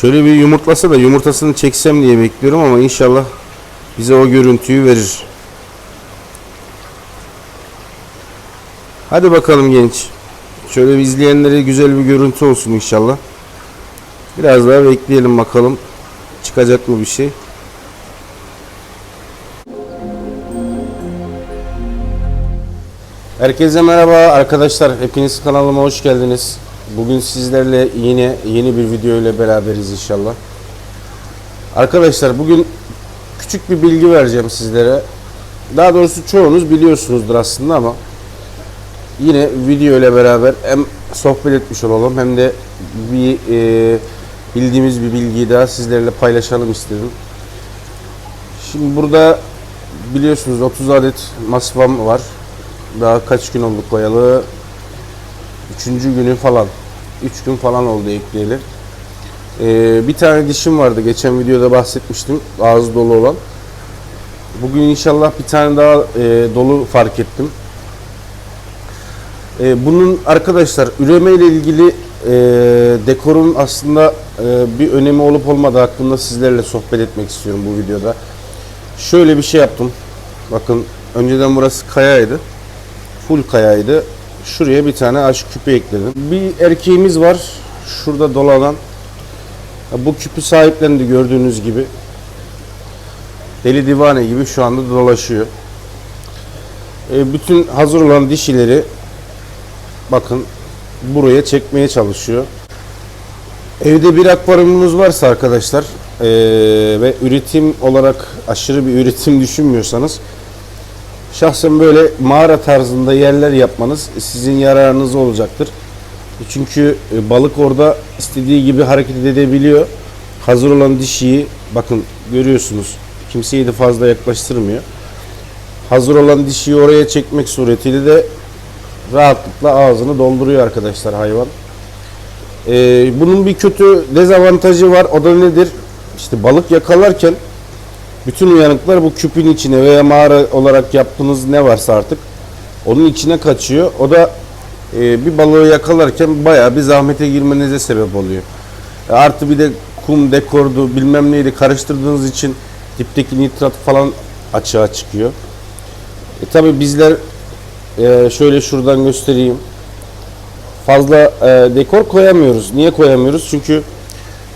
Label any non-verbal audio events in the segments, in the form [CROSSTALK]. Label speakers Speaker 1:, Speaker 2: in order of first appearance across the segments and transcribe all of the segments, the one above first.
Speaker 1: Şöyle bir yumurtlasa da yumurtasını çeksem diye bekliyorum ama inşallah bize o görüntüyü verir. Hadi bakalım genç. Şöyle bir izleyenlere güzel bir görüntü olsun inşallah. Biraz daha bekleyelim bakalım. Çıkacak mı bir şey? Herkese merhaba arkadaşlar. Hepiniz kanalıma hoş geldiniz. Bugün sizlerle yine yeni bir video ile beraberiz inşallah. Arkadaşlar bugün küçük bir bilgi vereceğim sizlere. Daha doğrusu çoğunuz biliyorsunuzdur aslında ama yine video ile beraber hem sohbet etmiş olalım hem de bir e, bildiğimiz bir bilgiyi daha sizlerle paylaşalım istedim. Şimdi burada biliyorsunuz 30 adet masvam var. Daha kaç gün oldu koyalı? Üçüncü günü falan. Üç gün falan oldu ekleyeli. Ee, bir tane dişim vardı. Geçen videoda bahsetmiştim. Ağzı dolu olan. Bugün inşallah bir tane daha e, dolu fark ettim. E, bunun arkadaşlar üreme ile ilgili e, dekorun aslında e, bir önemi olup olmadığı hakkında sizlerle sohbet etmek istiyorum bu videoda. Şöyle bir şey yaptım. Bakın önceden burası kayaydı full kayaydı. Şuraya bir tane aşk küpü ekledim. Bir erkeğimiz var. Şurada dolanan. Bu küpü sahiplendi gördüğünüz gibi. Deli divane gibi şu anda dolaşıyor. E, bütün hazır olan dişileri bakın buraya çekmeye çalışıyor. Evde bir akvaryumunuz varsa arkadaşlar e, ve üretim olarak aşırı bir üretim [LAUGHS] düşünmüyorsanız Şahsen böyle mağara tarzında yerler yapmanız sizin yararınız olacaktır. Çünkü e, balık orada istediği gibi hareket edebiliyor. Hazır olan dişiyi bakın görüyorsunuz. Kimseyi de fazla yaklaştırmıyor. Hazır olan dişiyi oraya çekmek suretiyle de rahatlıkla ağzını dolduruyor arkadaşlar hayvan. Ee, bunun bir kötü dezavantajı var. O da nedir? İşte balık yakalarken bütün uyanıklar bu küpün içine veya mağara olarak yaptığınız ne varsa artık onun içine kaçıyor. O da e, bir balığı yakalarken bayağı bir zahmete girmenize sebep oluyor. E, artı bir de kum, dekordu bilmem neydi karıştırdığınız için dipteki nitrat falan açığa çıkıyor. E, Tabi bizler e, şöyle şuradan göstereyim. Fazla e, dekor koyamıyoruz. Niye koyamıyoruz? Çünkü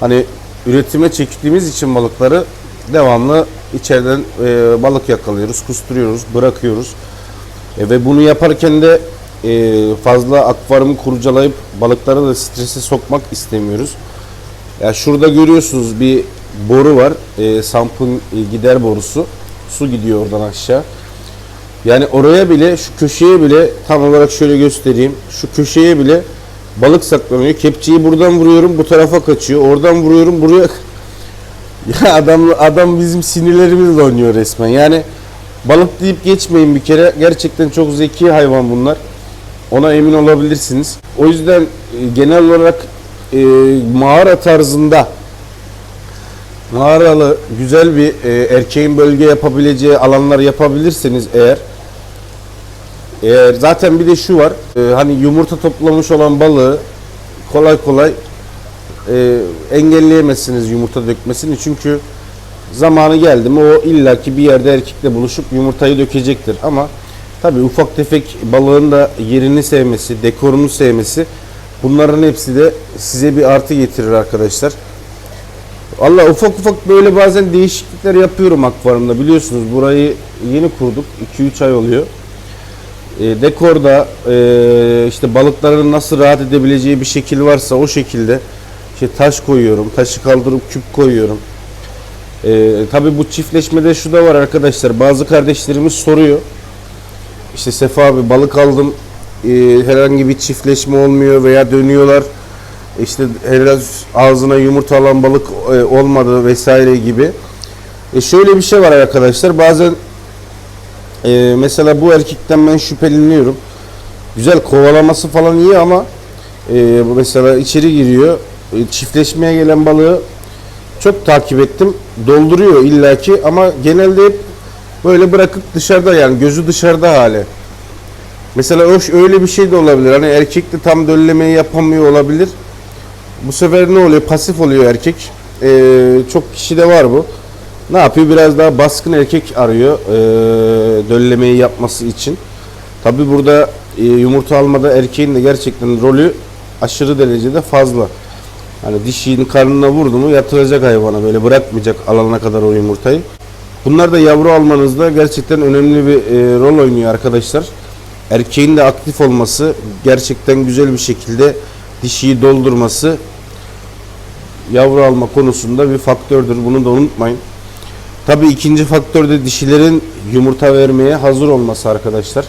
Speaker 1: hani üretime çektiğimiz için balıkları devamlı içeriden e, balık yakalıyoruz, kusturuyoruz, bırakıyoruz. E, ve bunu yaparken de e, fazla akvaryumu kurcalayıp balıkları da strese sokmak istemiyoruz. Ya şurada görüyorsunuz bir boru var. E, sampın e, gider borusu. Su gidiyor oradan aşağı. Yani oraya bile şu köşeye bile tam olarak şöyle göstereyim. Şu köşeye bile balık saklanıyor. Kepçeyi buradan vuruyorum bu tarafa kaçıyor. Oradan vuruyorum buraya ya adam adam bizim sinirlerimizle oynuyor resmen. Yani balık deyip geçmeyin bir kere. Gerçekten çok zeki hayvan bunlar. Ona emin olabilirsiniz. O yüzden e, genel olarak e, mağara tarzında mağaralı güzel bir e, erkeğin bölge yapabileceği alanlar yapabilirseniz eğer eğer zaten bir de şu var e, hani yumurta toplamış olan balığı kolay kolay e, engelleyemezsiniz yumurta dökmesini çünkü zamanı geldi mi o illaki bir yerde erkekle buluşup yumurtayı dökecektir ama tabi ufak tefek balığın da yerini sevmesi, dekorunu sevmesi bunların hepsi de size bir artı getirir arkadaşlar. Allah ufak ufak böyle bazen değişiklikler yapıyorum akvaryumda biliyorsunuz burayı yeni kurduk 2-3 ay oluyor. E, dekorda e, işte balıkların nasıl rahat edebileceği bir şekil varsa o şekilde işte taş koyuyorum, taşı kaldırıp küp koyuyorum. Ee, Tabi bu çiftleşmede şu da var arkadaşlar. Bazı kardeşlerimiz soruyor. İşte Sefa abi balık aldım. Ee, herhangi bir çiftleşme olmuyor veya dönüyorlar. İşte herhalde ağzına yumurta alan balık e, olmadı vesaire gibi. E şöyle bir şey var arkadaşlar. Bazen e, mesela bu erkekten ben şüpheleniyorum. Güzel kovalaması falan iyi ama e, mesela içeri giriyor çiftleşmeye gelen balığı çok takip ettim. Dolduruyor illaki ama genelde hep böyle bırakıp dışarıda yani gözü dışarıda hali. Mesela öyle bir şey de olabilir. Hani erkek de tam döllemeyi yapamıyor olabilir. Bu sefer ne oluyor? Pasif oluyor erkek. Ee, çok kişi de var bu. Ne yapıyor? Biraz daha baskın erkek arıyor ee, döllemeyi yapması için. Tabi burada e, yumurta almada erkeğin de gerçekten rolü aşırı derecede fazla. Hani dişinin karnına vurdu mu yatıracak hayvana böyle bırakmayacak alana kadar o yumurtayı. Bunlar da yavru almanızda gerçekten önemli bir e, rol oynuyor arkadaşlar. Erkeğin de aktif olması gerçekten güzel bir şekilde dişiyi doldurması yavru alma konusunda bir faktördür. Bunu da unutmayın. Tabii ikinci faktör de dişilerin yumurta vermeye hazır olması arkadaşlar.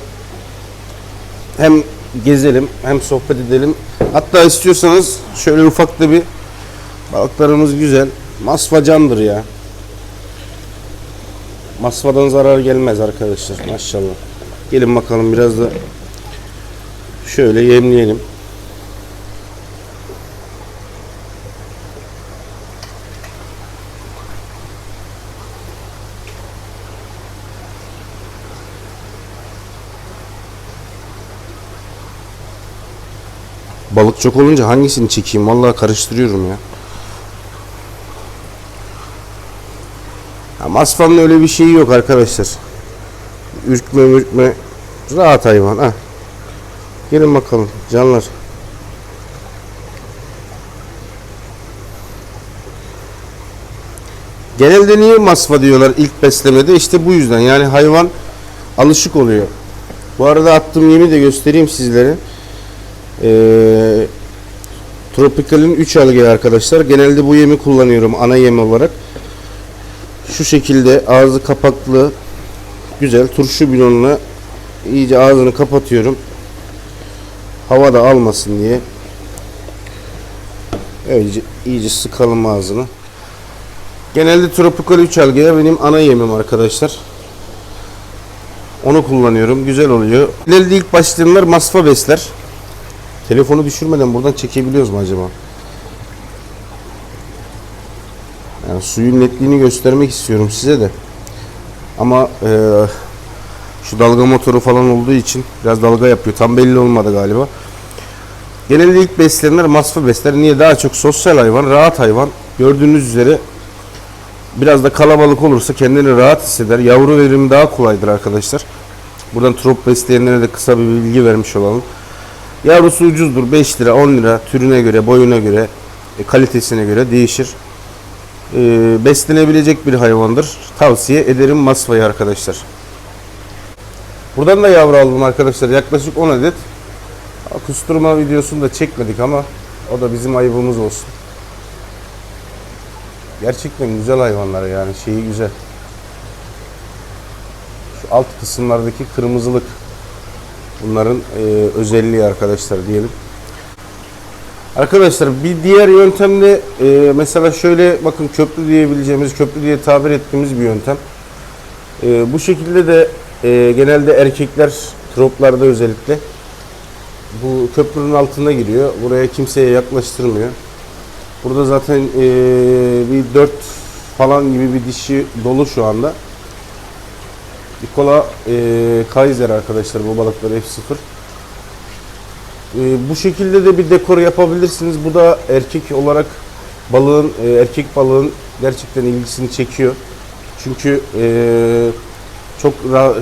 Speaker 1: Hem gezelim hem sohbet edelim. Hatta istiyorsanız şöyle ufak da bir balıklarımız güzel. Masva candır ya. Masvadan zarar gelmez arkadaşlar maşallah. Gelin bakalım biraz da şöyle yemleyelim. Balık çok olunca hangisini çekeyim? Vallahi karıştırıyorum ya. ya Masfanın öyle bir şeyi yok arkadaşlar. Ürkme ürkme. Rahat hayvan. Ha. Gelin bakalım canlar. Genelde niye masva diyorlar ilk beslemede? İşte bu yüzden. Yani hayvan alışık oluyor. Bu arada attığım yemi de göstereyim sizlere. Ee, Tropical'in 3 algı arkadaşlar. Genelde bu yemi kullanıyorum ana yem olarak. Şu şekilde ağzı kapaklı güzel turşu bilonla iyice ağzını kapatıyorum. Hava da almasın diye. Öylece iyice sıkalım ağzını. Genelde Tropical 3 algıya benim ana yemim arkadaşlar. Onu kullanıyorum. Güzel oluyor. Genelde ilk başlayanlar masfa besler. Telefonu düşürmeden buradan çekebiliyoruz mu acaba? Yani suyun netliğini göstermek istiyorum size de. Ama e, şu dalga motoru falan olduğu için biraz dalga yapıyor. Tam belli olmadı galiba. Genelde ilk besleyenler masfa besler. Niye? Daha çok sosyal hayvan, rahat hayvan. Gördüğünüz üzere biraz da kalabalık olursa kendini rahat hisseder. Yavru verimi daha kolaydır arkadaşlar. Buradan trop besleyenlere de kısa bir bilgi vermiş olalım. Yavrusu ucuzdur. 5 lira, 10 lira türüne göre, boyuna göre, e, kalitesine göre değişir. E, beslenebilecek bir hayvandır. Tavsiye ederim Masva'yı arkadaşlar. Buradan da yavru aldım arkadaşlar. Yaklaşık 10 adet. Kusturma videosunu da çekmedik ama o da bizim ayıbımız olsun. Gerçekten güzel hayvanlar yani şeyi güzel. Şu alt kısımlardaki kırmızılık bunların e, özelliği arkadaşlar diyelim. Arkadaşlar bir diğer yöntemde e, mesela şöyle bakın köprü diyebileceğimiz köprü diye tabir ettiğimiz bir yöntem. E, bu şekilde de e, genelde erkekler troplarda özellikle bu köprünün altına giriyor. Buraya kimseye yaklaştırmıyor. Burada zaten e, bir 4 falan gibi bir dişi dolu şu anda. Nikola e, Kaiser arkadaşlar bu balıklar F0. E, bu şekilde de bir dekor yapabilirsiniz. Bu da erkek olarak balığın e, erkek balığın gerçekten ilgisini çekiyor. Çünkü e, çok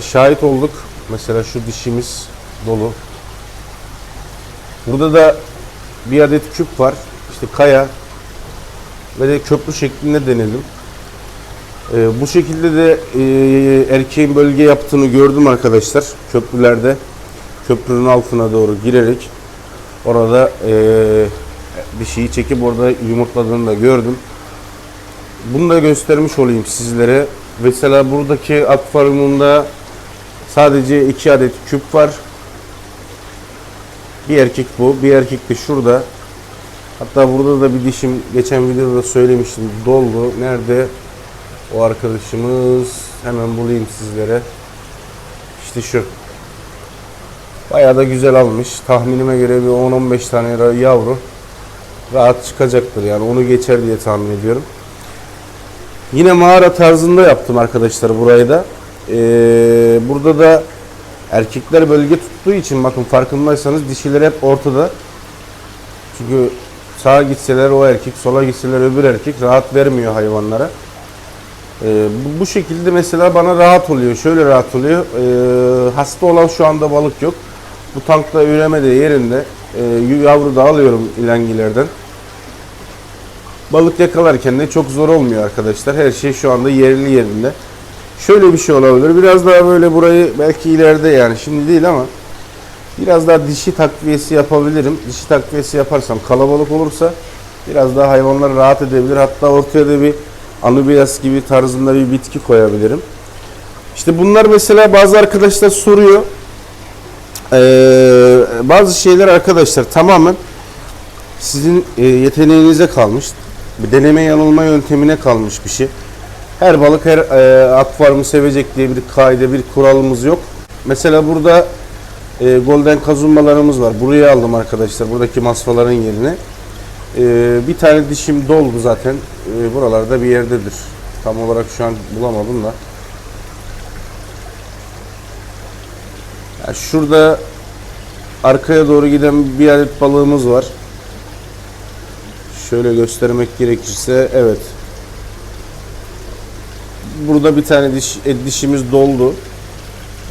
Speaker 1: şahit olduk. Mesela şu dişimiz dolu. Burada da bir adet küp var. İşte kaya ve de köprü şeklinde denedim. Ee, bu şekilde de e, erkeğin bölge yaptığını gördüm arkadaşlar köprülerde. Köprünün altına doğru girerek orada e, bir şeyi çekip orada yumurtladığını da gördüm. Bunu da göstermiş olayım sizlere. Mesela buradaki akvaryumunda sadece iki adet küp var. Bir erkek bu, bir erkek de şurada. Hatta burada da bir dişim geçen videoda söylemiştim doldu. Nerede? O arkadaşımız hemen bulayım sizlere. İşte şu. Bayağı da güzel almış. Tahminime göre bir 10-15 tane yavru rahat çıkacaktır yani onu geçer diye tahmin ediyorum. Yine mağara tarzında yaptım arkadaşlar burayı da. Ee, burada da erkekler bölge tuttuğu için bakın farkındaysanız dişiler hep ortada. Çünkü sağa gitseler o erkek, sola gitseler öbür erkek rahat vermiyor hayvanlara. Ee, bu, şekilde mesela bana rahat oluyor. Şöyle rahat oluyor. Ee, hasta olan şu anda balık yok. Bu tankta üreme de yerinde. Ee, yavru da alıyorum ilengilerden. Balık yakalarken de çok zor olmuyor arkadaşlar. Her şey şu anda yerli yerinde. Şöyle bir şey olabilir. Biraz daha böyle burayı belki ileride yani şimdi değil ama biraz daha dişi takviyesi yapabilirim. Dişi takviyesi yaparsam kalabalık olursa biraz daha hayvanlar rahat edebilir. Hatta ortaya da bir anubias gibi tarzında bir bitki koyabilirim. İşte bunlar mesela bazı arkadaşlar soruyor. Ee, bazı şeyler arkadaşlar tamamen sizin e, yeteneğinize kalmış. Bir deneme yanılma yöntemine kalmış bir şey. Her balık her e, akvaryumu sevecek diye bir kaide, bir kuralımız yok. Mesela burada e, golden kazunmalarımız var. Buraya aldım arkadaşlar. Buradaki masfaların yerine. E, bir tane dişim doldu zaten. E, buralarda bir yerdedir. Tam olarak şu an bulamadım da. Ya şurada arkaya doğru giden bir adet balığımız var. Şöyle göstermek gerekirse evet. Burada bir tane diş, e, dişimiz doldu.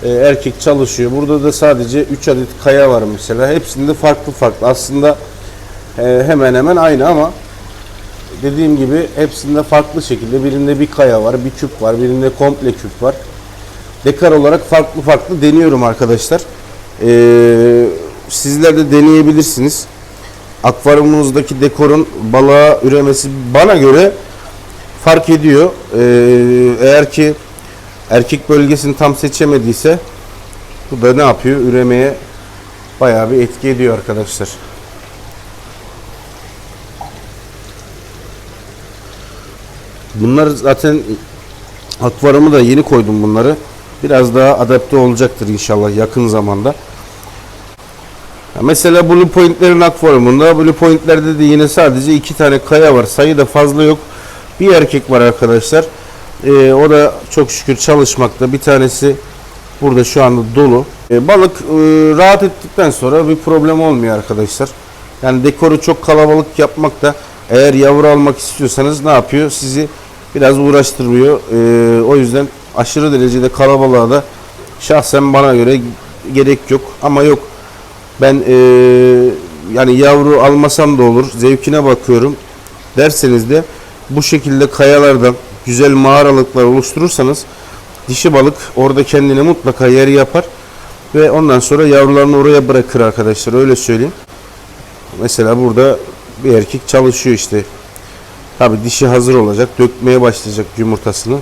Speaker 1: E, erkek çalışıyor. Burada da sadece 3 adet kaya var mesela. Hepsinde farklı farklı. Aslında e, hemen hemen aynı ama dediğim gibi hepsinde farklı şekilde. Birinde bir kaya var, bir küp var, birinde komple küp var. Dekar olarak farklı farklı deniyorum arkadaşlar. E, sizler de deneyebilirsiniz akvaryumunuzdaki dekorun balığa üremesi bana göre fark ediyor. Ee, eğer ki erkek bölgesini tam seçemediyse bu da ne yapıyor? Üremeye bayağı bir etki ediyor arkadaşlar. Bunlar zaten akvaryumu da yeni koydum bunları. Biraz daha adapte olacaktır inşallah yakın zamanda. Ya Mesela Blue Point'lerin akvaryumunda Blue Point'lerde de yine sadece iki tane kaya var. Sayı da fazla yok. Bir erkek var arkadaşlar. Ee, o da çok şükür çalışmakta. Bir tanesi burada şu anda dolu. Ee, balık e, rahat ettikten sonra bir problem olmuyor arkadaşlar. Yani dekoru çok kalabalık yapmak da eğer yavru almak istiyorsanız ne yapıyor? Sizi biraz uğraştırmıyor. Ee, o yüzden aşırı derecede kalabalığa da şahsen bana göre gerek yok. Ama yok ben e, yani yavru almasam da olur zevkine bakıyorum derseniz de bu şekilde kayalardan güzel mağaralıklar oluşturursanız dişi balık orada kendine mutlaka yer yapar ve ondan sonra yavrularını oraya bırakır arkadaşlar öyle söyleyeyim. Mesela burada bir erkek çalışıyor işte. Tabi dişi hazır olacak, dökmeye başlayacak yumurtasını.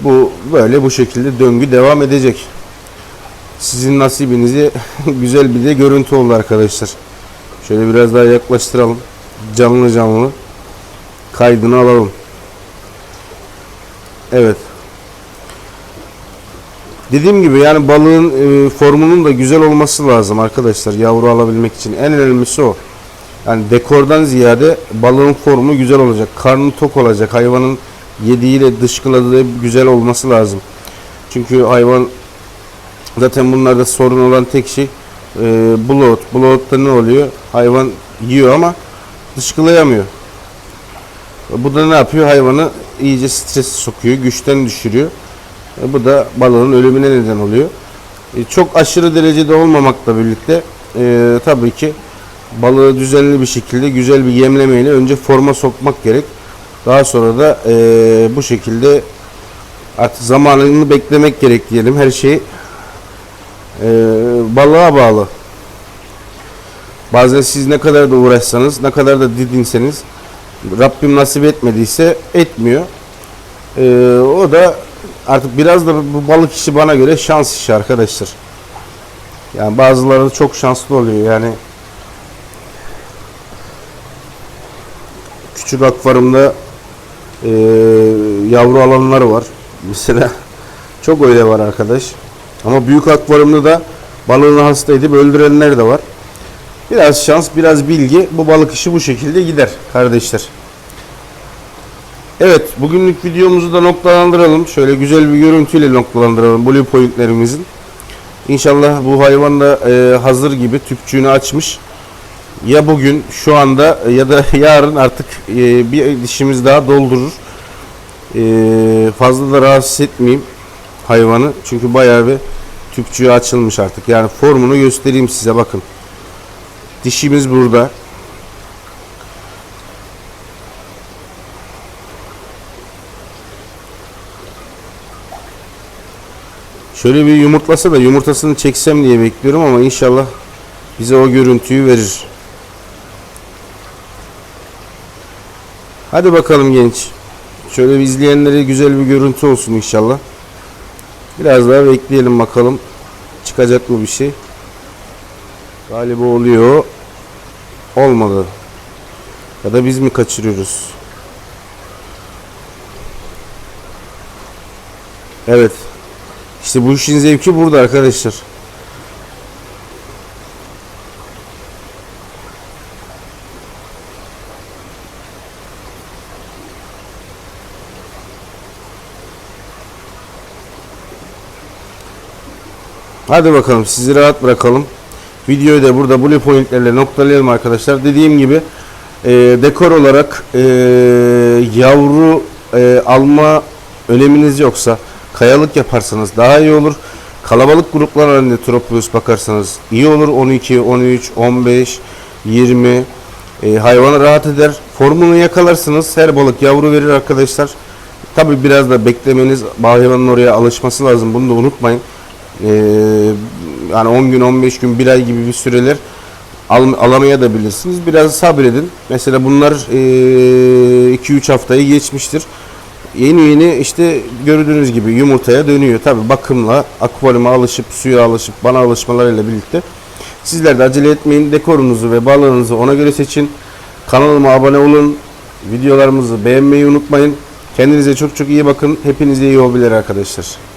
Speaker 1: Bu böyle bu şekilde döngü devam edecek sizin nasibinize [LAUGHS] güzel bir de görüntü oldu arkadaşlar. Şöyle biraz daha yaklaştıralım. Canlı canlı kaydını alalım. Evet. Dediğim gibi yani balığın e, formunun da güzel olması lazım arkadaşlar yavru alabilmek için. En önemlisi o. Yani dekordan ziyade balığın formu güzel olacak. Karnı tok olacak. Hayvanın yediğiyle dışkıladığı güzel olması lazım. Çünkü hayvan Zaten bunlarda sorun olan tek şey e, bloat. Bloat'ta ne oluyor? Hayvan yiyor ama dışkılayamıyor. Bu da ne yapıyor? Hayvanı iyice stres sokuyor, güçten düşürüyor. E, bu da balığın ölümüne neden oluyor. E, çok aşırı derecede olmamakla birlikte e, tabii ki balığı düzenli bir şekilde güzel bir yemlemeyle önce forma sokmak gerek. Daha sonra da e, bu şekilde artık zamanını beklemek gerek diyelim. Her şey e, balığa bağlı. Bazen siz ne kadar da uğraşsanız, ne kadar da didinseniz Rabbim nasip etmediyse etmiyor. E, o da artık biraz da bu balık işi bana göre şans işi arkadaşlar. Yani bazıları çok şanslı oluyor yani. Küçük akvaryumda e, yavru alanlar var. Mesela [LAUGHS] çok öyle var arkadaş. Ama büyük akvaryumda da balığını hasta edip öldürenler de var. Biraz şans, biraz bilgi bu balık işi bu şekilde gider kardeşler. Evet, bugünlük videomuzu da noktalandıralım. Şöyle güzel bir görüntüyle noktalandıralım blue pointlerimizin. İnşallah bu hayvan da e, hazır gibi tüpçüğünü açmış. Ya bugün şu anda ya da [LAUGHS] yarın artık e, bir dişimiz daha doldurur. E, fazla da rahatsız etmeyeyim hayvanı. Çünkü bayağı bir tüpçüğü açılmış artık. Yani formunu göstereyim size bakın. Dişimiz burada. Şöyle bir yumurtlasa da yumurtasını çeksem diye bekliyorum ama inşallah bize o görüntüyü verir. Hadi bakalım genç. Şöyle bir izleyenlere güzel bir görüntü olsun inşallah. Biraz daha bekleyelim bakalım. Çıkacak mı bir şey? Galiba oluyor. Olmadı. Ya da biz mi kaçırıyoruz? Evet. İşte bu işin zevki burada arkadaşlar. Hadi bakalım sizi rahat bırakalım. Videoyu da burada bullet pointlerle noktalayalım arkadaşlar. Dediğim gibi e, dekor olarak e, yavru e, alma öneminiz yoksa kayalık yaparsanız daha iyi olur. Kalabalık gruplar halinde Tropius bakarsanız iyi olur. 12, 13, 15, 20 e, hayvana rahat eder. Formunu yakalarsınız. Her balık yavru verir arkadaşlar. Tabi biraz da beklemeniz hayvanın oraya alışması lazım. Bunu da unutmayın. Ee, yani 10 gün, 15 gün, 1 ay gibi bir süreler al, alamaya da bilirsiniz. Biraz sabredin. Mesela bunlar 2-3 haftayı geçmiştir. Yeni yeni işte gördüğünüz gibi yumurtaya dönüyor. Tabi bakımla, akvaryuma alışıp, suya alışıp, bana alışmalarıyla birlikte. Sizler de acele etmeyin. Dekorunuzu ve balığınızı ona göre seçin. Kanalıma abone olun. Videolarımızı beğenmeyi unutmayın. Kendinize çok çok iyi bakın. Hepinize iyi hobiler arkadaşlar.